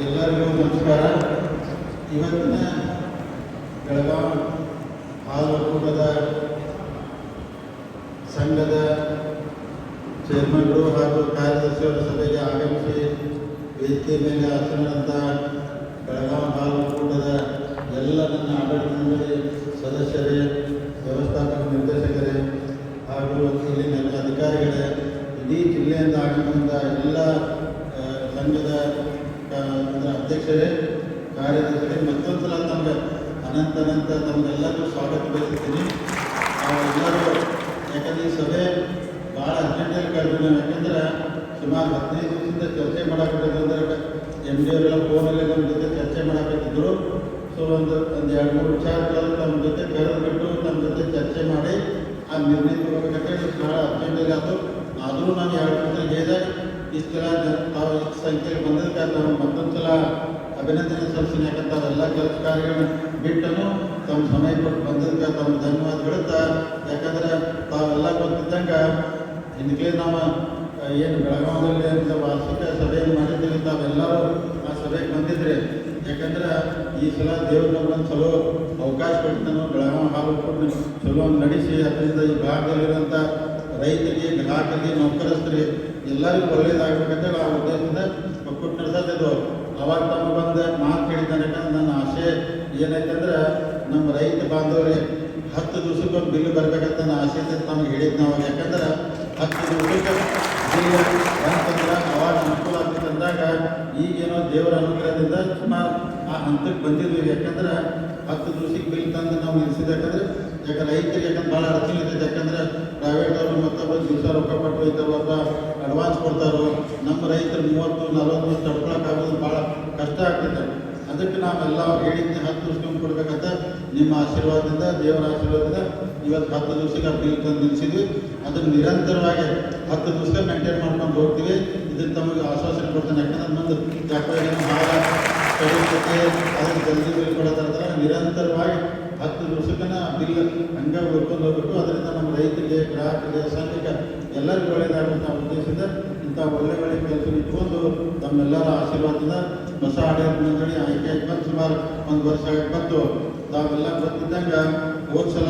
ಎಲ್ಲರಿಗೂ ನಮಸ್ಕಾರ. ಇವತ್ತಿನ ಬೆಳಗಾವಿ ಹಾಲು ಒಕ್ಕೂಟದ ಸಂಘದ ಚೇರ್ಮನ್ರು ಹಾಗೂ ಕಾರ್ಯದರ್ಶಿಯವರ ಸಭೆಗೆ ಆಗಮಿಸಿ ವೇದಿಕೆ ಮೇಲೆ ಆಸನದಂಥ ಬೆಳಗಾವಿ ಹಾಲು ಒಕ್ಕೂಟದ ಎಲ್ಲ ನನ್ನ ಆಡಳಿತ ಸದಸ್ಯರೇ ವ್ಯವಸ್ಥಾಪಕ ನಿರ್ದೇಶಕರೇ ಹಾಗೂ ಇಲ್ಲಿನ ಎಲ್ಲ ಅಧಿಕಾರಿಗಳೇ ಇಡೀ ಜಿಲ್ಲೆಯಿಂದ ಆಗಮಿಸಿದ ಎಲ್ಲ ಆ, ಸಂಘದ ಆ, ಅಂದ್ರೆ ಅಧ್ಯಕ್ಷರೇ ಕಾರ್ಯದರ್ಶಿಗಳೇ ಮತ್ತೊಂದು ಸಲ ತಮಗೆ ಅನಂತ ತಮ್ಮೆಲ್ಲರಿಗೂ ಸ್ವಾಗತ ಬಯಸ್ತೀನಿ ಎಲ್ಲರೂ ಯಾಕಂದ್ರೆ ಈ ಸಭೆ ಭಾಳ ಅರ್ಜೆಂಟಲ್ಲಿ ಕರೆದು ನಾವು ಯಾಕಂದ್ರೆ ಸುಮಾರು ಹದಿನೈದು ದಿವಸದಿಂದ ಚರ್ಚೆ ಮಾಡಾಕತ್ತಿದ್ರೆ ಎಂ ಡಿ ಅವರೆಲ್ಲ ಫೋನಲ್ಲಿ ನಮ್ಮ ಜೊತೆ ಚರ್ಚೆ ಮಾಡಾಕತ್ತಿದ್ರು. ಸೊ ಒಂದು ಒಂದು ಎರಡು, ಮೂರು ವಿಚಾರಗಳು ನಮ್ಮ ಜೊತೆ ಕರೆದುಬಿಟ್ಟು ನಮ್ಮ ಜೊತೆ ಚರ್ಚೆ ಮಾಡಿ ಆ ನಿರ್ಣಯ ತಗೋಬೇಕಂತೇಳಿ ಭಾಳ ಅರ್ಜೆಂಟಲ್ಲಿ ಆಯಿತು. ಆದರೂ ನಾನು ಎರಡು ದಿವಸ ಹೇಳಿದೆ ಇಷ್ಟೆಲ್ಲ ತಾವು ಇಷ್ಟು ಸಂಖ್ಯೆಯಲ್ಲಿ ಬಂದಿದ್ದಕ್ಕೆ ತಾವು ಮತ್ತೊಂದು ಸಲ ಅಭಿನಂದನೆ ಸಲ್ಲಿಸ್ತೀನಿ. ಯಾಕಂತ ಎಲ್ಲ ಕೆಲಸ ಕಾರ್ಯಗಳನ್ನ ಬಿಟ್ಟನು, ತಮ್ಮ ಸಮಯ ಕೊಟ್ಟು ಬಂದಿದ್ದಕ್ಕೆ ತಮ್ಮ ಧನ್ಯವಾದ ಹೇಳುತ್ತಾ, ಯಾಕಂದ್ರೆ ತಾವೆಲ್ಲ ಗೊತ್ತಿದ್ದಂಗೆ ಇದಕ್ಕೆ ನಾವು ಏನು ಬೆಳಗಾವಿಯಲ್ಲಿ ಅಂತ ವಾರ್ಷಿಕ ಸಭೆಯನ್ನು ಮಾಡಿದ್ದೀವಿ ತಾವೆಲ್ಲರೂ ಆ ಸಭೆಗೆ ಬಂದಿದ್ರಿ. ಯಾಕಂದ್ರೆ ಈ ಸಲ ದೇವ್ರು ನಮ್ಮನ್ನು ಚಲೋ ಅವಕಾಶ ಕೊಡ್ತಾನು ಬೆಳಗಾವಿ ಹಾಲು ಕೊಟ್ಟು ಚಲೋ ನಡೆಸಿ, ಅದರಿಂದ ಈ ಭಾಗದಲ್ಲಿರುವಂಥ ರೈತರಿಗೆ, ಗ್ರಾಹಕರಿಗೆ, ನೌಕರಸ್ಥರಿಗೆ ಎಲ್ಲರಿಗೂ ಒಳ್ಳೇದಾಗಬೇಕಂತೇಳಿ ಆ ಉದ್ದೇಶದಿಂದ ಒಕ್ಕೂಟ ನಡೆಸತ್ತಿದ್ದು ಅವಾಗ ತಮ್ಮ ಬಂದ ಮಾತು ಕೇಳಿದ್ದಾನೆ, ಯಾಕಂದ್ರೆ ನನ್ನ ಆಸೆ ಏನೈತೆ ಅಂದ್ರೆ ನಮ್ಮ ರೈತ ಬಾಂಧವರಿಗೆ ಹತ್ತು ದಿವಸಕ್ಕೊಂದು ಬಿಲ್ ಬರ್ಬೇಕಂತ ನಾನು ಅಂತ ತಮಗೆ ಹೇಳಿದ್ದು ನಾವು ಯಾಕಂದ್ರೆ ಹತ್ತು ದಿವಸಕ್ಕೆ ಬಿಲ್ ಬಂತಂದ್ರೆ ಅವಾಗ ಅನುಕೂಲ ಆಗ್ತದೆ ಅಂದಾಗ ಈಗೇನೋ ದೇವರ ಅನುಗ್ರಹದಿಂದ ಸುಮಾರು ಆ ಹಂತಕ್ಕೆ ಬಂದಿದ್ವಿ. ಯಾಕಂದ್ರೆ ಹತ್ತು ದಿವಸಕ್ಕೆ ಬಿಲ್ ತಂದು ನಾವು ನಿಲ್ಸಿದ್ದು ಯಾಕಂದ್ರೆ ಯಾಕೆ ರೈತರಿಗೆ ಯಾಕಂದ್ರೆ ಭಾಳ ಅಡಚಣೆ ಇರ್ತೈತೆ ಯಾಕಂದ್ರೆ ಪ್ರೈವೇಟ್ ಅವರು ಮತ್ತೊಬ್ಬ ದಿವಸ ರೊಕ್ಕ ಕೊಟ್ಟು ಅಥವಾ ಅಡ್ವಾನ್ಸ್ ಕೊಡ್ತಾರೋ, ನಮ್ಮ ರೈತರು ಮೂವತ್ತು, ನಲವತ್ತು ತಡ್ಕೊಳಕ್ಕಾಗೋದು ಭಾಳ ಕಷ್ಟ ಆಗ್ತೈತೆ ಅದಕ್ಕೆ ನಾವೆಲ್ಲ ಹೇಳಿದ್ದೆ ಹತ್ತು ದಿವಸಕ್ಕೆ ಕೊಡ್ಬೇಕಂತ ನಿಮ್ಮ ಆಶೀರ್ವಾದದಿಂದ, ದೇವರ ಆಶೀರ್ವಾದದಿಂದ ಇವತ್ತು ಹತ್ತು ದಿವಸಕ್ಕೆ ಬಿಲ್ ತಂದು ನಿಲ್ಲಿಸಿದ್ವಿ. ಅದನ್ನು ನಿರಂತರವಾಗಿ ಹತ್ತು ದಿವಸ ಮೇಂಟೈನ್ ಮಾಡ್ಕೊಂಡು ಹೋಗ್ತೀವಿ. ಇದನ್ನು ತಮಗೆ ಆಶ್ವಾಸನೆ ಕೊಡ್ತಾನೆ. ಯಾಕಂದ್ರೆ ಮುಂದೆ ಏನೋ ಭಾಳ ಕಡಿಮೆ ಅದನ್ನು ಜಲ್ದಿ ಬಿಲ್ ಕೊಡೋದಾದ್ರೆ ನಿರಂತರವಾಗಿ ಹತ್ತು ದಿವಸಕ್ಕನ ಬಿಲ್ ಹಂಗೆ ಉಳ್ಕೊಂಡು ಹೋಗ್ಬೇಕು. ಅದರಿಂದ ನಮ್ಮ ರೈತರಿಗೆ, ಗ್ರಾಹಕರಿಗೆ, ಸಂಘಕ್ಕೆ ಎಲ್ಲರಿಗೂ ಒಳ್ಳೆಯದಾಗುವಂಥ ಉದ್ದೇಶದಿಂದ ಇಂಥ ಒಳ್ಳೆ ಒಳ್ಳೆ ಕೆಲಸ ಇಟ್ಕೊಂಡು ತಮ್ಮೆಲ್ಲರ ಆಶೀರ್ವಾದದಿಂದ ಹೊಸ ಆಡಳಿತ ಮಂಡಳಿ ಆಯ್ಕೆ ಆಗಿ ಸುಮಾರು ಒಂದು ವರ್ಷ ಆಗಿ ಬಂತು. ತಾವೆಲ್ಲ ಗೊತ್ತಿದ್ದಂಗೆ ಹೋದ ಸಲ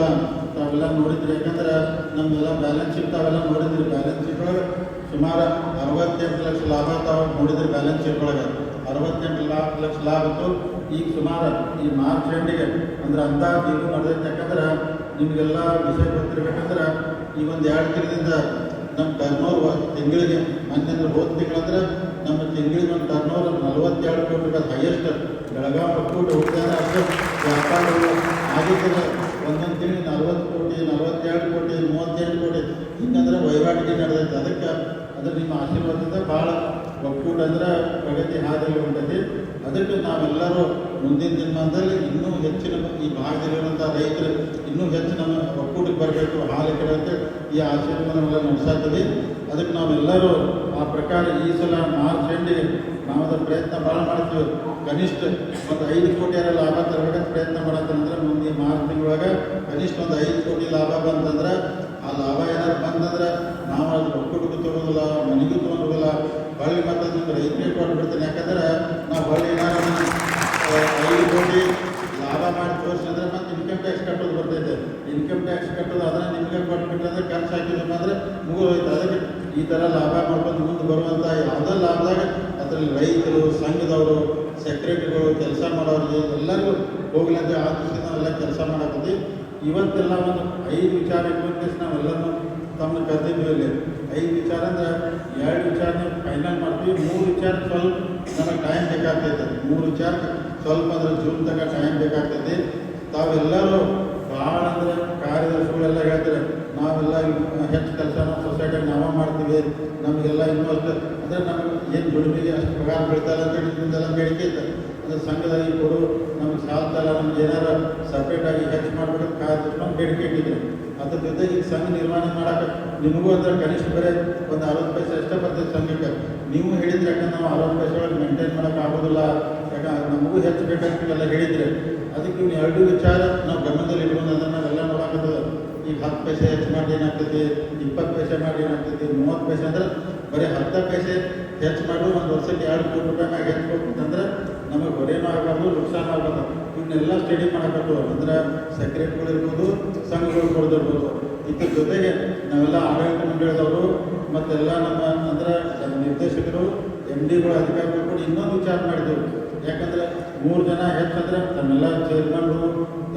ತಾವೆಲ್ಲ ನೋಡಿದ್ರಿ. ಯಾಕಂದ್ರೆ ನಮ್ದೆಲ್ಲ ಬ್ಯಾಲೆನ್ಸ್ ಶೀಟ್ ತಾವೆಲ್ಲ ನೋಡಿದ್ರಿ. ಬ್ಯಾಲೆನ್ಸ್ ಶೀಟ್ ಒಳಗೆ ಸುಮಾರು ಅರವತ್ತೆಂಟು ಲಕ್ಷ ಲಾಭ ತಾವು ನೋಡಿದ್ರಿ ಬ್ಯಾಲೆನ್ಸ್ ಶೀಟ್ ಒಳಗೆ. ಅರವತ್ತೆಂಟು ಲಾಭ ಲಕ್ಷ ಲಾಭ ಇತ್ತು. ಈಗ ಸುಮಾರು ಈ ಮಾರ್ಚ್ ಎಂಡಿಗೆ ಅಂದ್ರೆ ಅಂತ ಇದು ನಡೆದೈತೆ. ಯಾಕಂದ್ರೆ ನಿಮಗೆಲ್ಲ ವಿಷಯ ಗೊತ್ತಿರ್ಬೇಕಂದ್ರೆ ಈ ಒಂದು ಎರಡು ತಿಂಗಳಿಂದ ನಮ್ಮ ಕರ್ನೂರು ತಿಂಗಳಿಗೆ ಮೊನ್ನೆ ಹೋದ ತಿಂಗಳಂದ್ರೆ ನಮ್ಮ ತಿಂಗಳಿಗೆ ಒಂದು ಟರ್ನೋರ್ ನಲವತ್ತೆರಡು ಕೋಟಿ ರೂಪಾಯಿ ಹೈಯೆಸ್ಟ್ ಬೆಳಗಾವಿ ಒಕ್ಕೂಟ ಹೋಗ್ತಾರೆ ಅಷ್ಟು ವ್ಯಾಪಾರಗಳು ಆಗಿದ್ದರೆ ಒಂದೊಂದು ತಿಂಗಳಿಗೆ ನಲ್ವತ್ತು ಕೋಟಿ, ನಲವತ್ತೆರಡು ಕೋಟಿ, ಮೂವತ್ತೆಂಟು ಕೋಟಿ. ಹಿಂಗಂದ್ರೆ ವಹಿವಾಟಿಗೆ ನಡೆದೈತೆ. ಅದಕ್ಕೆ ಅದ್ರ ನಿಮ್ಮ ಆಶೀರ್ವಾದದಿಂದ ಭಾಳ ಒಕ್ಕೂಟ ಅಂದ್ರೆ ಪ್ರಗತಿ ಹಾದಿಯಲ್ಲಿ ಹೊಂಟೈತಿ ಅದಕ್ಕೆ ನಾವೆಲ್ಲರೂ ಮುಂದಿನ ದಿನಮಾನದಲ್ಲಿ ಇನ್ನೂ ಹೆಚ್ಚಿನ ಈ ಭಾಗದಲ್ಲಿರುವಂಥ ರೈತರು ಇನ್ನೂ ಹೆಚ್ಚು ನಮ್ಮ ಒಕ್ಕೂಟಕ್ಕೆ ಬರಬೇಕು, ಹಾಲು ಕೆಡಂತೆ ಈ ಆಶೀರ್ವಾದನೆಲ್ಲ ನಡೆಸಾಗ್ತದೆ ಅದಕ್ಕೆ ನಾವೆಲ್ಲರೂ ಆ ಪ್ರಕಾರ ಈ ಸಲ ಮಾರ್ಚ್ ಎಂಡಿಗೆ ನಾವು ಅದರ ಪ್ರಯತ್ನ ಭಾಳ ಮಾಡ್ತೀವಿ. ಕನಿಷ್ಠ ಒಂದು ಐದು ಕೋಟಿ ಲಾಭ ತರಬೇಕಂತ ಪ್ರಯತ್ನ ಮಾಡತ್ತಂದ್ರೆ ಮುಂದೆ ಮಾರ್ಚ್ ತಿಂಗಳಾಗ ಕನಿಷ್ಠ ಒಂದು ಐದು ಕೋಟಿ ಲಾಭ ಬಂತಂದ್ರೆ ಆ ಲಾಭ ಏನಾದ್ರು ಬಂತಂದ್ರೆ ನಾವು ಅದು ಒಕ್ಕೂಟಕ್ಕೆ ತಗೋದಿಲ್ಲ ಮನೆಗೂ ತೊಗೊಂಡೋಗಲ್ಲ. ಹೊಳ್ಳಿ ಮತ್ತೊಂದು ರೈತರಿಗೆ ಕೊಟ್ಬಿಡ್ತೇನೆ ಯಾಕಂದ್ರೆ ನಾವು ಹೊಳ್ಳಿ ಏನಾದ್ರು ಆ, ಐದು ಕೋಟಿ ಲಾಭ ಮಾಡಿ ತೋರಿಸಿದ್ರೆ ಮತ್ತೆ ಇನ್ಕಮ್ ಟ್ಯಾಕ್ಸ್ ಕಟ್ಟೋದು ಬರ್ತೈತೆ. ಇನ್ಕಮ್ ಟ್ಯಾಕ್ಸ್ ಕಟ್ಟೋದು ಅದನ್ನ ನಿಮಗೆ ಕೊಟ್ಬಿಟ್ರೆ ಖರ್ಚು ಹಾಕಿದ್ವಿ ಅಂದ್ರೆ ಮುಗಿದೋಯ್ತು. ಅದಕ್ಕೆ ಈ ಥರ ಲಾಭ ಮಾಡ್ಕೊಂಡು ಮುಂದೆ ಬರುವಂಥ ಯಾವುದೇ ಲಾಭದಾಗ ಅದರಲ್ಲಿ ರೈತರು, ಸಂಘದವರು ಸೆಕ್ರೆಟರಿಗಳು ಕೆಲಸ ಮಾಡೋರಿಗೆ ಎಲ್ಲರಿಗೂ ಹೋಗ್ಲಿ ಅಂತ ಆ ದೃಷ್ಟಿ ನಾವೆಲ್ಲ ಕೆಲಸ ಮಾಡಕತ್ತಿ ಇವತ್ತೆಲ್ಲ ಒಂದು ಐದು ವಿಚಾರ ಇಟ್ಕೊಂಡು ನಾವೆಲ್ಲರೂ ತಮ್ಮ ಕರ್ತಿದ್ವಿ ಇಲ್ಲಿ ಐದು ವಿಚಾರ ಅಂದ್ರೆ ಎರಡು ವಿಚಾರನ ಫೈನಲ್ ಮಾಡ್ತೀವಿ. ಮೂರು ವಿಚಾರ ಸ್ವಲ್ಪ ನಮಗೆ ಟೈಮ್ ಬೇಕಾಗ್ತೈತೆ. ಮೂರು ವಿಚಾರ ಸ್ವಲ್ಪ ಅಂದ್ರೆ ಜೂನ್ ತನಕ ಟೈಮ್ ಬೇಕಾಗ್ತೈತಿ. ತಾವೆಲ್ಲರೂ ಭಾಳ ಅಂದ್ರೆ ಕಾರ್ಯದರ್ಶಿಗಳೆಲ್ಲ ಹೇಳ್ತಾರೆ ನಾವೆಲ್ಲ ಹೆಚ್ಚು ಕೆಲಸ ನಮ್ಮ ಸೊಸೈಟಿಗೆ ನಾವೇ ಮಾಡ್ತೀವಿ. ನಮಗೆಲ್ಲ ಇನ್ನೂ ಅಷ್ಟು. ಅಂದರೆ ನಮಗೆ ಏನು ದುಡಿಮೆಗೆ ಅಷ್ಟು ಪ್ರಕಾರ ಬೀಳ್ತಾರೆ ಅಂತೇಳಿ ನಿಮ್ದೆಲ್ಲ ಬೇಡಿಕೆ ಇತ್ತು ಅಂದರೆ ಸಂಘದಲ್ಲಿ ಕೊಡು, ನಮಗೆ ಸಾಲ್ತಲ್ಲ ನಮ್ಗೆ ಏನಾರ ಸಪ್ರೇಟಾಗಿ ಹೆಚ್ಚು ಮಾಡ್ಬೇಕಂತ ಕಾರ್ಯದರ್ಶಿ ಬೇಡಿಕೆ ಇಟ್ಟಿದ್ರು. ಅದ್ರ ಜೊತೆ ಈಗ ಸಂಘ ನಿರ್ಮಾಣ ಮಾಡಕ್ಕೆ ನಿಮಗೂ ಅಂದರೆ ಕನಿಷ್ಠ ಬರೀ ಒಂದು ಅರವತ್ತು ಪೈಸೆ ಅಷ್ಟೇ ಬರ್ತದೆ ಸಂಘಕ್ಕೆ. ನೀವು ಹೇಳಿದ್ರೆ ಯಾಕಂದ್ರೆ ನಾವು ಅರವತ್ತು ಪೈಸೆ ಒಳಗೆ ಮೇಂಟೈನ್ ಮಾಡೋಕೆ ಆಗೋದಿಲ್ಲ. ಯಾಕಂದ್ರೆ ನಮಗೂ ಹೆಚ್ಚು ಎಲ್ಲ ಹೇಳಿದ್ರೆ. ಅದಕ್ಕೆ ನೀವು ಎರಡು ವಿಚಾರ ನಾವು ಗಮನದಲ್ಲಿ ಇಟ್ಕೊಂಡು ಅದನ್ನು ಈಗ ಹತ್ತು ಪೈಸೆ ಹೆಚ್ಚು ಮಾಡಿ ಏನಾಗ್ತೈತಿ? ಇಪ್ಪತ್ತು ಪೈಸೆ ಮಾಡಿ ಏನಾಗ್ತೈತಿ? ಮೂವತ್ತು ಪೈಸೆ ಅಂದ್ರೆ ಬರೀ ಹತ್ತು ಪೈಸೆ ಹೆಚ್ಚು ಮಾಡಿ ಒಂದು ವರ್ಷಕ್ಕೆ ಎರಡು ಕೋಟಿ ರೂಪಾಯಿ ಮ್ಯಾಗ ಹೆಚ್ಚು ನುಕ್ಸಾನ ಆಗಲ್ಲ ಇವನ್ನೆಲ್ಲ ಸ್ಟಡಿ ಮಾಡಬೇಕು. ಅಂದ್ರೆ ಸೆಕ್ರೆಟರಿಗಳು ಇರ್ಬೋದು, ಸಂಘಗಳು ಕೊಡ್ದಿರ್ಬೋದು. ಇದ್ರ ಜೊತೆಗೆ ನಾವೆಲ್ಲ ಆಡಳಿತ ಮಂಡಳಿದವರು, ಮತ್ತೆಲ್ಲ ನಮ್ಮ ಅಂದ್ರೆ ನಿರ್ದೇಶಕರು ಎಂ ಡಿಗಳು ಅಧಿಕಾರಿಗಳು ಕೂಡ ಇನ್ನೊಂದು ವಿಚಾರ ಮಾಡಿದೆವು. ಯಾಕಂದ್ರೆ ಮೂರು ಜನ ಹೆಚ್ಚಂದ್ರೆ ತಮ್ಮೆಲ್ಲ ಚೇರ್ಮನ್ರು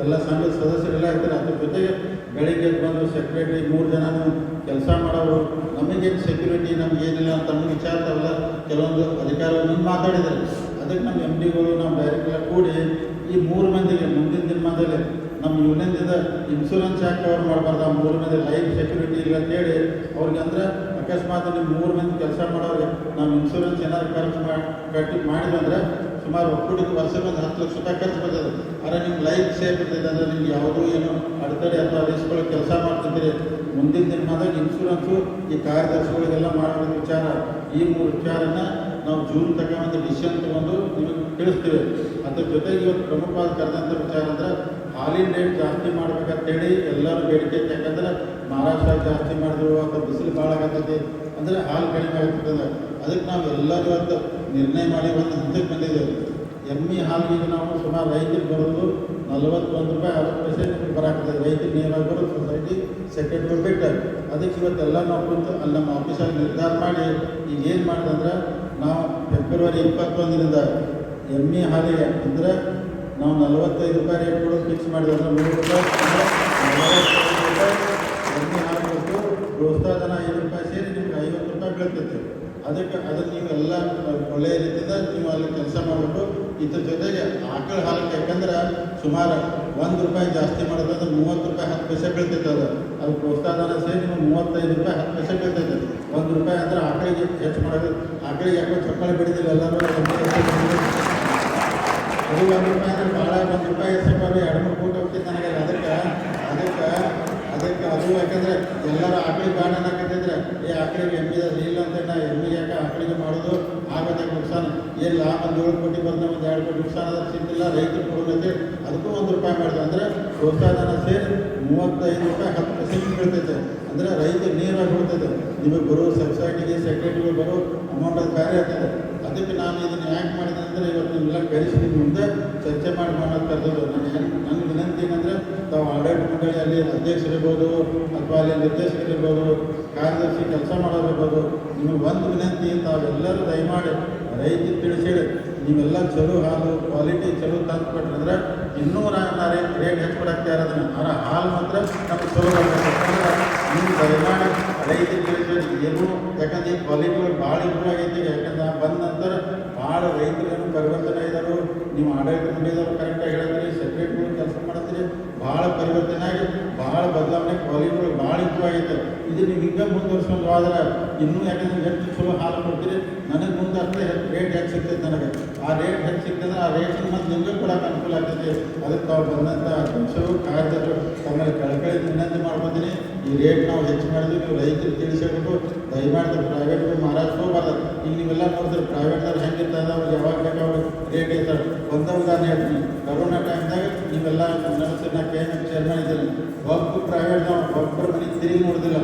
ಎಲ್ಲ ಸಂಘದ ಸದಸ್ಯರೆಲ್ಲ ಇರ್ತಾರೆ. ಅದ್ರ ಜೊತೆಗೆ ಬೆಳಿಗ್ಗೆ ಬಂದು ಸೆಕ್ರೆಟ್ರಿ ಮೂರು ಜನನು ಕೆಲಸ ಮಾಡೋರು. ನಮಗೇನು ಸೆಕ್ಯೂರಿಟಿ ನಮಗೇನಿಲ್ಲ ಅಂತ ನಮ್ಗೆ ವಿಚಾರ ಅಲ್ಲ ಕೆಲವೊಂದು ಅಧಿಕಾರಿಗಳು ಮಾತಾಡಿದ್ದಾರೆ. ಅದಕ್ಕೆ ನಮ್ಮ ಎಂ ಡಿಗಳು ನಮ್ಮ ಡೈರೆಕ್ಟರ್ ಕೂಡಿ ಈ ಮೂರು ಮಂದಿಗೆ, ಮುಂದಿನ ದಿನಮಾನದಲ್ಲಿ ನಮ್ಮ ಯೂನಿಯನ್ದಿಂದ ಇನ್ಶೂರೆನ್ಸ್ ಯಾಕೆ ಕವರ್ ಮಾಡಬಾರ್ದು? ಆ ಮೂರು ಮಂದಿ ಲೈಫ್ ಸೆಕ್ಯೂರಿಟಿ ಇಲ್ಲ ಅಂತೇಳಿ ಅವ್ರಿಗೆ ಅಂದ್ರೆ ಅಕಸ್ಮಾತ್ ನಿಮ್ಮ ಮೂರು ಮಂದಿ ಕೆಲಸ ಮಾಡೋರಿಗೆ ನಾವು ಇನ್ಶೂರೆನ್ಸ್ ಏನಾದ್ರು ಖರ್ಚು ಮಾಡಿ ಕಟ್ಟಿ ಮಾಡಿದ್ವಿ ಸುಮಾರು ಒಕ್ಕೂಟಕ್ಕೆ ವರ್ಷಕ್ಕೆ ಒಂದು ಹತ್ತು ಲಕ್ಷ ರೂಪಾಯಿ ಖರ್ಚು ಬರ್ತದೆ. ಆದರೆ ನಿಮ್ಮ ಲೈಫ್ ಸೇಫ್ ಇರ್ತೈತೆ ಅಂದರೆ ನಿಮ್ಗೆ ಯಾವುದೂ ಏನು ಅಡೆತಡೆ ಅಥವಾ ರಿಸ್ಕ್ಗಳು ಕೆಲಸ ಮಾಡ್ತಿದ್ದೀರಿ. ಮುಂದಿನ ದಿನಮಾದಾಗ ಇನ್ಶೂರೆನ್ಸು ಈ ಕಾರ್ಯದರ್ಶಿಗಳಿಗೆಲ್ಲ ಮಾಡೋ ವಿಚಾರ. ಈ ಮೂರು ವಿಚಾರನ ನಾವು ಜೂನ್ ತನಕ ಒಂದು ಡಿಸಿಷನ್ ತಗೊಂಡು ನಿಮಗೆ ತಿಳಿಸ್ತೀವಿ. ಅದ್ರ ಜೊತೆಗೆ ಇವತ್ತು ಪ್ರಮುಖವಾದ ಕರೆದಂಥ ವಿಚಾರ ಅಂದ್ರೆ ಹಾಲಿನ ರೇಟ್ ಜಾಸ್ತಿ ಮಾಡ್ಬೇಕಂತೇಳಿ ಎಲ್ಲರೂ ಬೇಡಿಕೆ. ಯಾಕಂದ್ರೆ ಮಹಾರಾಷ್ಟ್ರ ಜಾಸ್ತಿ ಮಾಡಿದ್ರು ಅಥವಾ ಬಿಸಿಲು ಭಾಳ ಆಗತ್ತೈತಿ. ಅಂದ್ರೆ ಹಾಲು ಕಡಿಮೆ ಆಗ್ತದೆ ಅದಕ್ಕೆ ನಾವು ಎಲ್ಲರೂ ಅಂತ ನಿರ್ಣಯ ಮಾಡಿ ಒಂದು ಹಂತಕ್ಕೆ ಬಂದಿದ್ದೇವೆ. ಎಮ್ಮೆ ಹಾಲಿಗೆ ನಾವು ಸುಮಾರು ರೈತರಿಗೆ ಬರೋದು ನಲವತ್ತೊಂದು ರೂಪಾಯಿ ಅರವತ್ತು ಪೈಸೆ ನಿಮ್ಗೆ ಬರಾಕ್ತದೆ ರೈತರಿಗೆ ನೇರವಾಗಿ ಬರೋದು ಸೊಸೈಟಿ ಸೆಕೆಂಡ್ ಬಿಟ್ಟು ಅದಕ್ಕೆ ಇವತ್ತೆಲ್ಲ ನಾವು ಕುಂತು ಅಲ್ಲಿ ನಮ್ಮ ಆಫೀಸಲ್ಲಿ ನಿರ್ಧಾರ ಮಾಡಿ ಈಗ ಏನು ಮಾಡಿದಂದ್ರೆ ನಾವು ಫೆಬ್ರವರಿ ಇಪ್ಪತ್ತೊಂದರಿಂದ ಎಮ್ಮೆ ಹಾಲಿಗೆ ಅಂದರೆ ನಾವು ನಲವತ್ತೈದು ರೂಪಾಯಿ ರೇಟ್ ಕೊಡೋದು ಫಿಕ್ಸ್ ಮಾಡಿದ್ರೆ ಅಂದ್ರೆ ನೂರು ರೂಪಾಯಿ ಎಮ್ಮೆ ಹಾಲು ಕೊಟ್ಟು ಪ್ರೋತ್ಸಾಹನ ಐದು ರೂಪಾಯಿ ಸೇರಿ ನಿಮ್ಗೆ ಐವತ್ತು ರೂಪಾಯಿ ಬೀಳ್ತೈತೆ ಅದಕ್ಕೆ ಅದಕ್ಕೆ ಎಲ್ಲ ಒಳ್ಳೆಯ ರೀತಿಯಿಂದ ನೀವು ಅಲ್ಲಿ ಕೆಲಸ ಮಾಡಬೇಕು ಇದ್ರ ಜೊತೆಗೆ ಆಕಳ ಹಾಲಕ್ಕೆ ಯಾಕಂದ್ರೆ ಸುಮಾರು ಒಂದು ರೂಪಾಯಿ ಜಾಸ್ತಿ ಮಾಡೋದಂದ್ರೆ ಮೂವತ್ತು ರೂಪಾಯಿ ಹತ್ತು ಪೈಸೆ ಬೀಳ್ತೈತೆ ಅದು. ಅದು ಪ್ರೋತ್ಸಾಹನ ಸೇರಿ ನಿಮ್ಗೆ ಮೂವತ್ತೈದು ರೂಪಾಯಿ ಹತ್ತು ಪೈಸೆ ಬೀಳ್ತೈತೆ ಒಂದು ರೂಪಾಯಿ ಅಂದ್ರೆ ಆಕಳಿಗೆ ಹೆಚ್ಚು ಮಾಡೋದು, ಆಕಳಿಗೆ ಯಾಕೋ ಚಪ್ಪಲಿ ಬಿಡಿದಿಲ್ಲ ಎಲ್ಲರೂ ಅದು ಒಂದು ರೂಪಾಯಿ ಅಂದ್ರೆ ಭಾಳ ಒಂದು ರೂಪಾಯಿ ಸ್ವಲ್ಪ ಎರಡು ಮೂರು ಕೂಟ ನನಗೆ. ಅದಕ್ಕೆ ಅದಕ್ಕೆ ಅದಕ್ಕೆ ಅದು ಯಾಕಂದ್ರೆ ಎಲ್ಲರೂ ಆಕಳಿಗೆ ಗಾಣ ಹಾಕಿದ್ರೆ ಈ ಆಕಳಿಗೆ ಎಮ್ಮಿದ ಇಲ್ಲ ಅಂತ ನಾ ಎಮ್ಮಿಗೆ ಯಾಕೆ ಆಕಳಿಗೆ ಮಾಡೋದು? ಆಗತ್ತೆ ನುಕ್ಸಾನ. ಏನು ಲಾಭ? ಒಂದು ಏಳು ಕೋಟಿ ಬಂದ ಒಂದು ಎರಡು ಕೋಟಿ ನುಕ್ಸಾನ ಅದ್ರ ರೈತರು ಕೊಡೋದೈತೆ ಅದಕ್ಕೂ ಒಂದು ರೂಪಾಯಿ ಮಾಡಿದೆ ಅಂದರೆ ಪ್ರೋತ್ಸಾಹನ ಸೇರಿ ಮೂವತ್ತೈದು ರೂಪಾಯಿ ಹತ್ತು ಪರ್ಸೆಂಟ್ ಬೀಳ್ತೈತೆ. ಅಂದರೆ ರೈತ ನೀರಾಗಿ ಬೀಳ್ತೈತೆ ನಿಮಗೆ ಬರೋ ಸೊಸೈಟಿಗೆ ಸೆಕ್ರೆಟರಿಗೆ ಬರೋ ಅಮೌಂಟ್ ಅದು ಬೇರೆ ಆಗ್ತದೆ. ಅದಕ್ಕೆ ನಾನು ಇದನ್ನು ಯಾಕೆ ಮಾಡಿದೆ ಅಂದರೆ ಇವತ್ತು ನಿಮ್ಮೆಲ್ಲ ನಿಮ್ಮ ಮುಂದೆ ಚರ್ಚೆ ಮಾಡಿ ಮಾಡೋದು ಕರೆದದ್ದು ನಾನು ನನ್ನ ವಿನಂತಿ ಏನಂದರೆ, ತಾವು ಆಡಳಿತ ಮಂಡಳಿಯಲ್ಲಿ ಅಧ್ಯಕ್ಷರಿರ್ಬೋದು, ಅಥವಾ ಅಲ್ಲಿ ನಿರ್ದೇಶಕರಿರ್ಬೋದು ಕಾರ್ಯದರ್ಶಿ ಕೆಲಸ ಮಾಡೋದಿರ್ಬೋದು. ನಿಮಗೆ ಒಂದು ವಿನಂತಿ ತಾವೆಲ್ಲರೂ ದಯಮಾಡಿ ರೈತರು ತಿಳಿಸಿಡಿ. ನೀವೆಲ್ಲ ಚಲೋ ಹಾಲು ಕ್ವಾಲಿಟಿ ಚಲೋ ತಂದು ಕೊಟ್ರಿ ಅಂದ್ರೆ ಇನ್ನೂ ನಾ ರೇಟ್ ರೇಟ್ ಹೆಚ್ಚು ಕೊಡಕ್ಕೆ ಅದನ್ನು ಆದರೆ ಹಾಲು ಮಾತ್ರ ನಮ್ಗೆ ಚಲೋ ಯಾಕಂದ್ರೆ ನೀವು ದಯಮಾಡಿ ರೈತರು ತಿಳಿಸಿಡಿ ಏನು, ಯಾಕಂದ್ರೆ ಈ ಕ್ವಾಲಿಟಿಗಳು ಭಾಳ ಇಂಪ್ರೂವ್ ಆಗೈತಿ. ಯಾಕಂದ್ರೆ ಬಂದ ನಂತರ ಭಾಳ ರೈತರೇನು ಪರಿವರ್ತನೆ ಇದ್ದಾರೋ ನೀವು ಆಡಳಿತ ಮಾಡಿದವರು ಕರೆಕ್ಟಾಗಿ ಹೇಳಿದ್ರಿ ಸೆಕ್ರೆಟ್ರಿಗಳು ಕೆಲಸ ಮಾಡ್ತೀರಿ ಭಾಳ ಪರಿವರ್ತನೆ ಆಗಿ ಭಾಳ ಬದಲಾವಣೆ ಭಾಳ ಆಗೈತೆ ಇದು ನೀವು ಹಿಂಗೆ ಮುಂದುವರ್ಸ್ಕೊಂಡು ಹೋದ್ರೆ ಇನ್ನೂ ಯಾಕಂದ್ರೆ ಹೆಚ್ಚು ಚಲೋ ಹಾಲು ಕೊಡ್ತೀರಿ? ನನಗೆ ಮುಂದೆ ಅಷ್ಟೇ ರೇಟ್ ಹೆಚ್ಚು ಸಿಗ್ತೈತೆ ನನಗೆ? ಆ ರೇಟ್ ಹೆಚ್ಚು ಸಿಗ್ತದೆ? ಆ ರೇಟ್ ಮತ್ತು ನಿಮಗೆ ಕೊಡೋಕೆ ಅನುಕೂಲ ಆಗ್ತೈತಿ. ಅದಕ್ಕೆ ತಾವು ಬಂದಂಥ ಅಧ್ಯಕ್ಷರು ಕಾರ್ಯದರ್ಶರು ತಮ್ಮಲ್ಲಿ ಕಳಕಳಿ ವಿನಂತಿ ಮಾಡ್ಕೊತೀನಿ. ಈ ರೇಟ್ ನಾವು ಹೆಚ್ಚು ಮಾಡಿದ್ವಿ ನೀವು ರೈತರು ತಿಳಿಸ್ಬೇಕು ದಯಮಾಡಿ ಪ್ರೈವೇಟ್ ಮಹಾರಾಜ್ ಹೋಗ್ಬಾರ್ದು. ಈಗ ನೀವೆಲ್ಲ ನೋಡಿದ್ರೆ ಪ್ರೈವೇಟ್ದವ್ರು ಹೆಂಗಿರ್ತದೆ ಅವ್ರು ಯಾವಾಗ ಬೇಕಾದ್ರೆ ರೇಟ್ ಇರ್ತಾರೆ ಒಂದೇ ಉದಾಹರಣೆ ಹೇಳ್ತೀನಿ. ಕರೋನಾ ಟೈಮ್ದಾಗ ನೀವೆಲ್ಲ ನಮ್ಮ ನಾ ಚೇರ್ಮನ್ ಇದ್ದೀರಿ. ಒಬ್ಬ ಪ್ರೈವೇಟ್ನವ್ರು ಒಬ್ಬರ ಮನೆಗೆ ತಿರುಗಿ ನೋಡಿದಿಲ್ಲ.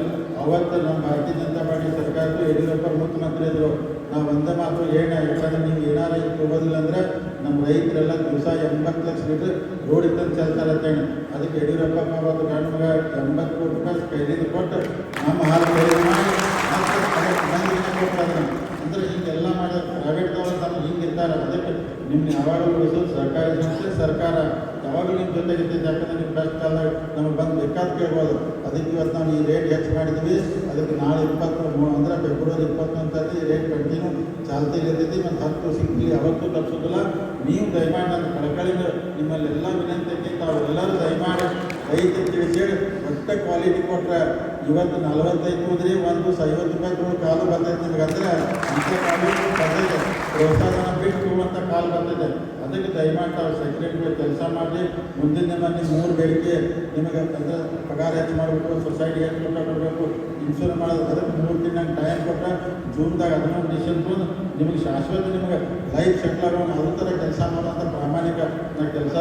ಅವತ್ತು ನಮ್ಮ ಭಾರತೀಯ ಜನತಾ ಪಾರ್ಟಿ ಸರ್ಕಾರದ್ದು ಯಡಿಯೂರಪ್ಪ ಮುಖ್ಯಮಂತ್ರಿ ಇದ್ರು ನಾವು ಒಂದೇ ಮಾತು ಏನ ಯಾಕಂದ್ರೆ ನೀವು ಏನಾರ ಹೋಗೋದಿಲ್ಲ ಅಂದ್ರೆ ನಮ್ಮ ರೈತರೆಲ್ಲ ದಿವಸ ಎಂಬತ್ತು ಲಕ್ಷ ಲೀಟರ್ ರೋಡ್ ಇತ್ತಂತ ಚೆಲ್ತಾರೆ ಅಂತೇಳಿ ಅದಕ್ಕೆ ಯಡಿಯೂರಪ್ಪ ಅವತ್ತು ಗಂಡು ಮಗ ಎಂಬತ್ತು ಕೋಟಿ ರೂಪಾಯಿ ಕೊಟ್ಟು ನಮ್ಮ ಹಾಲು. ಅಂದ್ರೆ ಹಿಂಗೆಲ್ಲ ಮಾಡಿದ್ರೆ ಪ್ರೈವೇಟ್ದವ್ರು ತಮ್ಮ ಹಿಂಗಿರ್ತಾರೆ ಅದಕ್ಕೆ ನಿಮ್ಗೆ ಯಾವಾಗಲೂ ಸರ್ಕಾರಿ ಸಂಸ್ಥೆ, ಸರ್ಕಾರ. ಯಾವಾಗಲೂ ನಿಮ್ಮ ಜೊತೆಗೆ ಇರ್ತೈತೆ ಯಾಕಂದ್ರೆ ನಿಮ್ಮ ಕಷ್ಟ ಕಾಲದಾಗ ನಮಗೆ ಬಂದು ಬೇಕಾದ ಕೇಳ್ಬೋದು. ಅದಕ್ಕೆ ಇವತ್ತು ನಾವು ಈ ರೇಟ್ ಹೆಚ್ಚು ಮಾಡಿದ್ವಿ. ಅದಕ್ಕೆ ನಾಳೆ ಇಪ್ಪತ್ತು ಅಂದ್ರೆ ಫೆಬ್ರವರಿ ಇಪ್ಪತ್ತೊಂದು ಈ ರೇಟ್ ಕಂಟಿನ್ಯೂ ಚಾಲ್ತಿಯಲ್ಲಿ ಇರ್ತೈತಿ ಮತ್ತು ಹತ್ತು ಸಿಕ್ಕಲಿ ಯಾವತ್ತೂ ತಪ್ಪಿಸೋದಿಲ್ಲ. ನೀವು ದಯಮಾಡಿ ನನ್ನ ಕಳಕಳಿಂದ ನಿಮ್ಮಲ್ಲೆಲ್ಲ ವಿನಂತಿ ಅವರೆಲ್ಲರೂ ದಯಮಾಡಿ ತಿಳಿಸಿ ಹೇಳಿ ಒಟ್ಟ ಕ್ವಾಲಿಟಿ ಕೊಟ್ರೆ ಇವತ್ತು ನಲವತ್ತೈದು ಹೋದ್ರಿ ಒಂದು ಐವತ್ತು ರೂಪಾಯಿ ಕೊಡು ಕಾಲು ಬರ್ತೈತೆ ನಿಮ್ಗೆ ಅಂದ್ರೆ ಅಂಥ ಕ್ವಾಲಿಟಿ ಬರ್ತೈತೆ. ಪ್ರೋತ್ಸಾಹನ ಬಿಟ್ಟು ಅಂತ ಕಾಲು ಬರ್ತೈತೆ. ಅದಕ್ಕೆ ದಯಮಾಡಿ ತಾವು ಸೆಕ್ರೆಟರಿ ಕೆಲಸ ಮಾಡಿ ಮುಂದಿನ ದಿನ ನಿಮ್ಮ ಮೂರು ಬೇಡಿಕೆ ನಿಮಗೆ ಅಂದ್ರೆ ಪಗಾರ ಹೆಚ್ಚು ಮಾಡಬೇಕು ಸೊಸೈಟಿ ಹೆಚ್ಚು ಕೊಡಬೇಕು. ಇನ್ಶೂರೆನ್ಸ್ ಮಾಡೋದು ಅದಕ್ಕೆ ಮೂರು ದಿನ ಟೈಮ್ ಕೊಟ್ಟರೆ ಜೂನ್ದಾಗ ಅದನ್ನು ಡಿಸಿಷನ್ ತೊಗೊಂಡು ನಿಮಗೆ ಶಾಶ್ವತ ನಿಮಗೆ ಲೈಫ್ ಸೆಟ್ಲ್ ಆಗೋಣ ಅದ್ರ ಥರ ಕೆಲಸ ಮಾಡುವಂಥ ಪ್ರಾಮಾಣಿಕ ಕೆಲಸ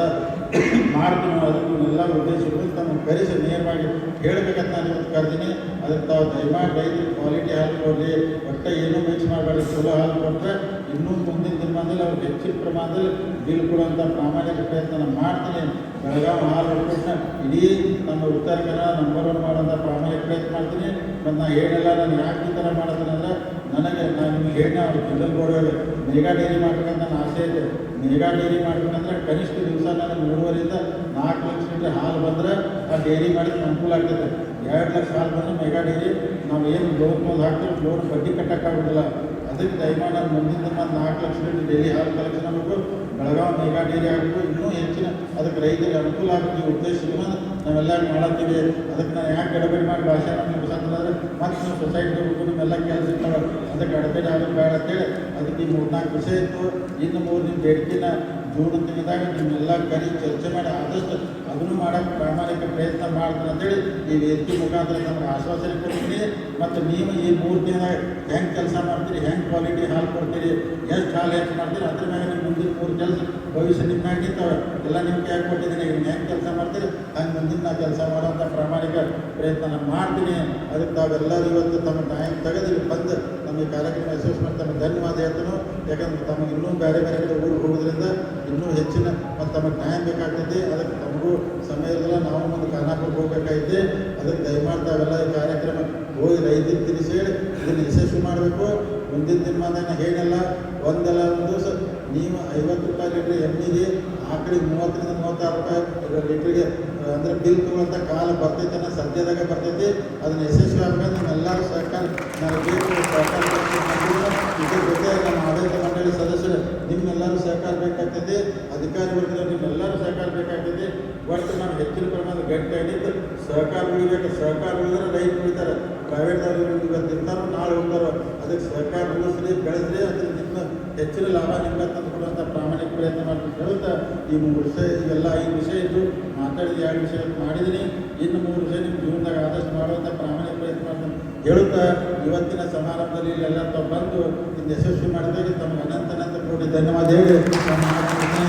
ಮಾಡ್ತೀನಿ ಅದಕ್ಕೆ ಎಲ್ಲ ಉದ್ದೇಶಗಳು ತಮ್ಮ ಕರೆಸಿ, ನೇರವಾಗಿ ಹೇಳ್ಬೇಕಂತ ನಾನು ಇವತ್ತು ಕರ್ತೀನಿ ಅದಕ್ಕೆ ತಾವು ದಯಮಾಡಿ ರೈತರಿಗೆ ಕ್ವಾಲಿಟಿ ಹಾಲು ಕೊಡಲಿ. ಒಟ್ಟು ಏನೂ ಮಿಕ್ಸ್ ಮಾಡಬೇಡಿ. ಚಲೋ ಹಾಲು ಕೊಟ್ಟರೆ ಇನ್ನೂ ಮುಂದಿನ ದಿನಮಾನದಲ್ಲಿ ಅವ್ರಿಗೆ ಹೆಚ್ಚಿನ ಪ್ರಮಾಣದಲ್ಲಿ ಬಿಲ್ ಕೊಡುವಂಥ ಪ್ರಾಮಾಣಿಕ ಪ್ರಯತ್ನ ಮಾಡ್ತೀನಿ. ಬೆಳಗಾವಿ ಹಾಲು ಕೃಷ್ಣ ಇಡೀ ನಮ್ಮ ಉತ್ತರ ಕನ್ನಡ ನಂಬರ್ ಒನ್ ಮಾಡೋಂಥ ಪ್ರಾಮಾಣಿಕ ಪ್ರಯತ್ನ ಮಾಡ್ತೀನಿ. ಮತ್ತು ನಾ ಹೇಳಲ್ಲ, ನಾನು ಯಾಕೆ ಈ ಥರ ಮಾಡ್ತೀನಿ ಅಂದರೆ ನನಗೆ ನಾನು ನಿಮ್ಗೆ ಹೇಳಿ ಅವ್ರು ಚಂದ್ರಗೌಡ ಮೇಗಾ ಡೈರಿ ಮಾಡ್ಬೇಕಂತ ನಾನು ಆಸೆ ಇದೆ. ಮೇಗಾ ಡೈರಿ ಮಾಡ್ಬೇಕಂದ್ರೆ ಕನಿಷ್ಠ ದಿವಸ ನನಗೆ ಮೂರುವರಿಂದ ನಾಲ್ಕು ಲಕ್ಷ ಲೀಟ್ರ್ ಹಾಲು ಬಂದರೆ ಆ ಡೈರಿ ಮಾಡಿದ್ರೆ ಅನುಕೂಲ ಆಗ್ತದೆ ಎರಡು ಲಕ್ಷ ಹಾಲು ಬಂದರೆ ಮೆಗಾ ಡೈರಿ ನಾವು ಏನು ಲೋನ್ ಮೋದು ಹಾಕ್ತೀವಿ ಲೋನ್ ಬಡ್ಡಿ ಕಟ್ಟಕ್ಕಾಗೋದಿಲ್ಲ ಅದಕ್ಕೆ ದಯಮಾಡಿ ಮುಂದಿನ ಮತ್ತು ನಾಲ್ಕು ಲಕ್ಷ ಲೀಟ್ರ್ ಡೈಲಿ ಹಾಲು ಕಲೆಕ್ಷನ್ ಆಗಬೇಕು ಬೆಳಗಾವಿ ಮೆಗಾ ಡೈರಿ ಆಗಬೇಕು ಇನ್ನೂ ಹೆಚ್ಚಿನ ಅದಕ್ಕೆ ರೈತರಿಗೆ ಅನುಕೂಲ ಆಗುತ್ತೆ ಉದ್ದೇಶದಿಂದ ನಾವೆಲ್ಲ ಮಾಡತ್ತೀವಿ. ಅದಕ್ಕೆ ನಾನು ಯಾಕೆ ಗಡಬಡಿ ಮಾಡಿ ಭಾಷೆ ಮುಗಿಸಂತಂದ್ರೆ ಮತ್ತೆ ನಮ್ಮ ಸೊಸೈಟಿ ನಿಮ್ಮೆಲ್ಲ ಕೆಲಸ ಇರ್ತಾವೆ ಅದಕ್ಕೆ ಗಡಬಡಿ ಆಗೋದು ಬೇಡ ಅಂತೇಳಿ ಅದಕ್ಕೆ ಈ ಮೂರ್ನಾಲ್ಕು ವಿಷಯ ಇತ್ತು. ಇನ್ನು ಮೂರು ನಿಮ್ಮ ಬೇಡಿಕೆನ ಜೂನ್ ದಿನದಾಗ ನಿಮ್ಮೆಲ್ಲ ಕರಿ ಚರ್ಚೆ ಮಾಡಿ ಆದಷ್ಟು ಅದನ್ನು ಮಾಡೋಕ್ಕೆ ಪ್ರಾಮಾಣಿಕ ಪ್ರಯತ್ನ ಮಾಡ್ತೀನಿ ಅಂತೇಳಿ ನೀವು ಎತ್ತಿ ಮುಖಾಂತರ ನಮ್ಗೆ ಆಶ್ವಾಸನೆ ಕೊಡ್ತೀನಿ ಮತ್ತು ನೀವು ಈ ಮೂರು ದಿನದಾಗ ಹೆಂಗೆ ಕೆಲಸ ಮಾಡ್ತೀರಿ, ಹೆಂಗೆ ಕ್ವಾಲಿಟಿ ಹಾಲು ಕೊಡ್ತೀರಿ, ಎಷ್ಟು ಹಾಲು ಹೆಚ್ಚು ಮಾಡ್ತೀರಿ, ಅದ್ರ ಮೇಲೆ ನಿಮ್ಮ ಮುಂದಿನ ಮೂರು ಕೆಲಸ ಭವಿಷ್ಯ ನಿಮ್ಮ ಮ್ಯಾಗ ಎಲ್ಲ ನಿಮ್ಗೆ ಕೈ ಕೊಟ್ಟಿದ್ದೀನಿ ಈಗ ಹೆಂಗೆ ಕೆಲಸ ಮಾಡ್ತೀರಿ, ಹಂಗೆ ಮುಂದಿನ ನಾ ಕೆಲಸ ಮಾಡೋಂಥ ಪ್ರಾಮಾಣಿಕ ಪ್ರಯತ್ನ ಮಾಡ್ತೀನಿ. ಅದಕ್ಕೆ ತಾವೆಲ್ಲರೂ ಇವತ್ತು ತಮ್ಮ ಟೈಮ್ ತೆಗೆದು ಬಂದು ನಮ್ಮ ಈ ಕಾರ್ಯಕ್ರಮ ಯಶಸ್ವಿ ಮಾಡಿ ತಮಗೆ ಧನ್ಯವಾದ ಹೇಳ್ತಾನು. ಯಾಕಂದ್ರೆ ತಮಗೆ ಇನ್ನೂ ಬೇರೆ ಬೇರೆ ಕಡೆ ಊರಿಗೆ ಹೋಗೋದ್ರಿಂದ ಇನ್ನೂ ಹೆಚ್ಚಿನ ಮತ್ತು ತಮಗೆ ನ್ಯಾಯ ಬೇಕಾಗ್ತೈತಿ. ಅದಕ್ಕೆ ತಮಗೂ ಸಮಯ ಇಲ್ಲ ನಾವು ಒಂದು ಖಾನಾಪುರಕ್ಕೆ ಹೋಗ್ಬೇಕಾಗೈತಿ. ಅದಕ್ಕೆ ದಯಮಾಡಿ ತಾವೆಲ್ಲ ಈ ಕಾರ್ಯಕ್ರಮ ಹೋಗಿ ರೈತರಿಗೆ ತಿಳಿಸಿ ಹೇಳಿ ಇದನ್ನು ಯಶಸ್ವಿ ಮಾಡಬೇಕು. ಮುಂದಿನ ದಿನಮಾನ ಹೇಳಲ್ಲ ಒಂದಲ್ಲ ಒಂದು ದಿವಸ ನೀವು ಐವತ್ತು ರೂಪಾಯಿ ಲೀಟ್ರ್ ಎಮ್ಮಿಗೆ ಆಕಳಿಗೆ ಮೂವತ್ತರಿಂದ ಮೂವತ್ತಾರು ರೂಪಾಯಿ ಲೀಟ್ರಿಗೆ, ಅಂದರೆ ಬಿಲ್ ತಗೊಳ್ಳೋಂಥ ಕಾಲ ಬರ್ತೈತೆ ಅನ್ನೋ ಸದ್ಯದಾಗ ಬರ್ತೈತಿ. ಅದನ್ನು ಯಶಸ್ವಿ ಆಗಬೇಕು. ನಮ್ಮೆಲ್ಲರೂ ಸಹಕಾರ ನನಗೆ ಬೇಕು ಸಹಕಾರ ಬೇಕು ನಮ್ಗೂ ಇದ್ರ ಜೊತೆ ನಮ್ಮ ಆಡಳಿತ ಮಂಡಳಿ ಸದಸ್ಯರು ನಿಮ್ಮೆಲ್ಲರೂ ಸಹಕಾರ ಬೇಕಾಗ್ತೈತಿ ಅಧಿಕಾರಿ ನಿಮ್ಮೆಲ್ಲರೂ ಸಹಕಾರ ಬೇಕಾಗ್ತದೆ ಒಟ್ಟು ನಾನು ಹೆಚ್ಚಿನ ಪ್ರಮಾಣದ ಗಟ್ಟಿಯಾಗಿದ್ದು ಸಹಕಾರ ಉಳಿಬೇಕು ಸಹಕಾರ ಉಳಿದ್ರೆ ರೈತ ಉಳಿತಾರೆ. ಪ್ರೈವೇಟ್ದವ್ರು ಇವತ್ತು ತಿಂತಾರೋ ನಾಳೆ ಹೋಗ್ತಾರೋ ಅದಕ್ಕೆ ಸಹಕಾರ ಉಳಿಸ್ರಿ ಬೆಳೆಸ್ರಿ, ಅದ್ರ ನಿಮ್ಮ ಹೆಚ್ಚಿನ ಲಾಭ ನಿಮ್ಗೆ ತಂದು ಕೊಡುವಂಥ ಪ್ರಾಮಾಣಿಕ ಪ್ರಯತ್ನ ಮಾಡ್ಕೊಂಡು ಹೇಳುತ್ತಾ ಈ ಮೂರು ವಿಷಯ ಇವೆಲ್ಲ ಐದು ವಿಷಯ ಇದ್ದು ಮಾತಾಡಿದ ಎರಡು ವಿಷಯ ಮಾಡಿದ್ದೀನಿ ಇನ್ನು ಮೂರು ವಿಷಯ ನಿಮ್ಮ ಜೀವನದಾಗ ಆದಷ್ಟು ಮಾಡುವಂಥ ಪ್ರಾಮಾಣಿಕ ಪ್ರಯತ್ನ ಮಾಡ್ತೀನಿ. ಹೇಳುತ್ತಾ ಇವತ್ತಿನ ಸಮಾರಂಭದಲ್ಲಿ ಎಲ್ಲ ಬಂದು ಇದು ಯಶಸ್ವಿ ಮಾಡಿದಾಗ ತಮ್ಮ ಅನಂತ ಅನಂತ ಕೋಟಿ ಧನ್ಯವಾದ ಹೇಳಿ ನನ್ನ ಮಾತನ್ನು